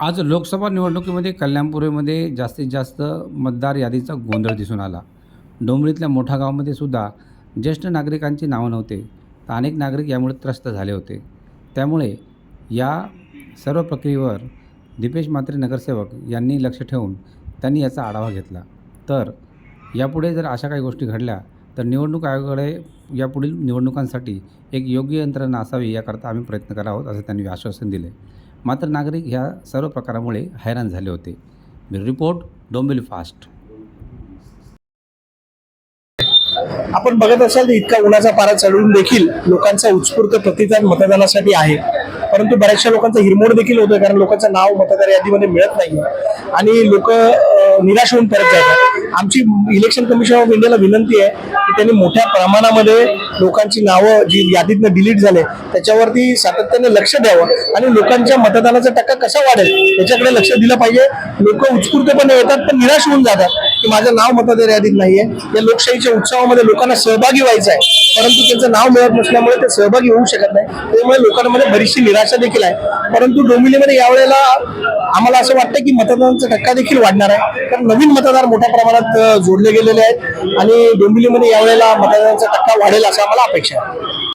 आज लोकसभा निवडणुकीमध्ये कल्याणपुरीमध्ये जास्तीत जास्त मतदार यादीचा गोंधळ दिसून आला. डोंबरीतल्या मोठा गावामध्ये सुद्धा ज्येष्ठ नागरिकांची नावं नव्हते तर अनेक नागरिक यामुळे त्रस्त झाले होते. त्यामुळे या सर्व प्रक्रियेवर दीपेश मात्रे नगरसेवक यांनी लक्ष ठेवून त्यांनी याचा आढावा घेतला. तर यापुढे जर अशा काही गोष्टी घडल्या तर निवडणूक आयोगाकडे यापुढील निवडणुकांसाठी एक योग्य यंत्रणा असावी याकरता आम्ही प्रयत्न करत आहोत असं त्यांनी आश्वासन दिले. मात्र नागरिक ह्या सर्व प्रकारामुळे हैराण झाले होते. Report Dombivli fast. आपण बघत असाल तर इतका उन्हाचा पारा चढून देखील लोकांचा उत्स्फूर्त प्रतिसाद मतदानासाठी आहे. परंतु बऱ्याचशा लोकांचा हिरमोड देखील होतोय कारण लोकांचं नाव मतदार यादीमध्ये मिळत नाही आणि लोक निराश होऊन परत जातात आमची इलेक्शन कमिशन ऑफ इंडियाला विनंती आहे की त्यांनी मोठ्या प्रमाणामध्ये लोकांची नावं जी यादीतनं डिलीट झाले त्याच्यावरती सातत्याने लक्ष द्यावं आणि लोकांच्या मतदानाचा टक्का कसा वाढेल याच्याकडे लक्ष दिलं पाहिजे. लोक उत्स्फूर्तपणे येतात पण निराश होऊन जातात. की माझं नाव मतदार यादीत नाहीये. या लोकशाहीच्या उत्सवामध्ये लोकांना सहभागी व्हायचं आहे. परंतु त्यांचं नाव मिळत नसल्यामुळे ते सहभागी होऊ शकत नाही. त्यामुळे लोकांमध्ये बरीचशी निराशा देखील आहे. परंतु डोंबिवलीमध्ये यावेळेला आम्हाला असं वाटतं की मतदानाचा टक्का देखील वाढणार आहे. कारण नवीन मतदार मोठ्या प्रमाणात जोडले गेलेले आहेत. आणि डोंबिवलीमध्ये यावेळेला मतदानाचा टक्का वाढेल असं आम्हाला अपेक्षा आहे.